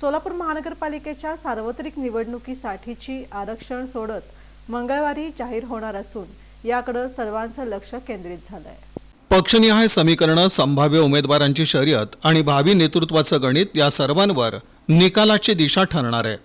सोलापूर महानगरपालिकेच्या सार्वत्रिक निवडणुकीसाठीची आरक्षण सोडत मंगळवारी जाहीर होणार असून याकडे सर्वांचं लक्ष केंद्रित झालंय. पक्षनिहाय समीकरणं संभाव्य उमेदवारांची शर्यत आणि भावी नेतृत्वाचं गणित या सर्वांवर निकालाची दिशा ठरणार आहे.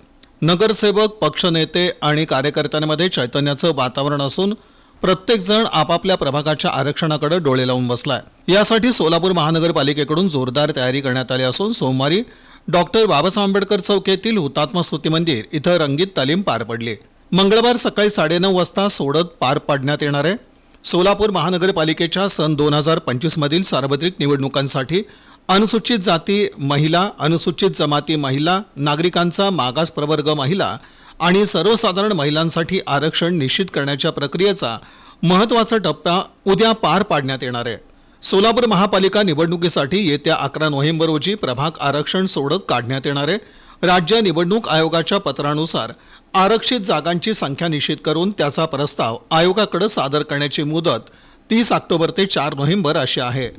नगरसेवक पक्षनेते आणि कार्यकर्त्यांमध्ये चैतन्याचं वातावरण असून प्रत्येकजण आपापल्या प्रभागाच्या आरक्षणाकडे डोळे लावून बसलाय. यासाठी सोलापूर महानगरपालिकेकडून जोरदार तयारी करण्यात आली असून सोमवारी डॉक्टर बाबासाहेब आंबेडकर चौक येथील हुतात्मा स्मृती मंदिर इथं रंगीत तालीम पार पडली. मंगळवार सकाळी साडेनऊ वाजता सोडत पार पाडण्यात येणार आहे. सोलापूर महानगरपालिकेच्या सन दोन हजार पंचवीसमधील सार्वत्रिक निवडणुकांसाठी अनुसूचित जाती महिला अनुसूचित जमाती महिला नागरिकांचा मागास प्रवर्ग महिला आणि सर्वसाधारण महिलांसाठी आरक्षण निश्चित करण्याच्या प्रक्रियेचा महत्त्वाचा टप्पा उद्या पार पाडण्यात येणार आहे. सोलापूर महापालिका निवडणुकीसाठी येत्या अकरा नोव्हेंबर रोजी प्रभाग आरक्षण सोडत काढण्यात येणार आहे. राज्य निवडणूक आयोगाच्या पत्रानुसार आरक्षित जागांची संख्या निश्चित करून त्याचा प्रस्ताव आयोगाकडे सादर करण्याची मुदत तीस ऑक्टोबर ते चार नोव्हेंबर अशी आहे.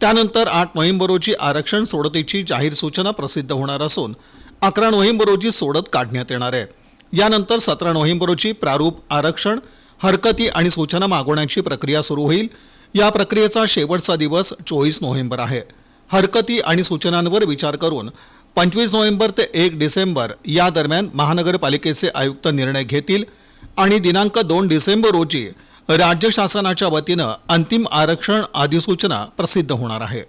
त्यानंतर आठ नोव्हेंबर रोजी आरक्षण सोडतीची जाहीर सूचना प्रसिद्ध होणार असून अकरा नोव्हेंबर रोजी सोडत काढण्यात येणार आहे. यानंतर सतरा नोव्हेंबर रोजी प्रारूप आरक्षण हरकती आणि सूचना मागवण्याची प्रक्रिया सुरू होईल. या प्रक्रियेचा शेवटचा दिवस चोवीस नोव्हेंबर आहे. हरकती आणि सूचनांवर विचार करून पंचवीस नोव्हेंबर ते एक डिसेंबर या दरम्यान महानगरपालिकेचे आयुक्त निर्णय घेतील आणि दिनांक दोन डिसेंबर रोजी राज्य शासनाच्या वतीनं अंतिम आरक्षण अधिसूचना प्रसिद्ध होणार आहे.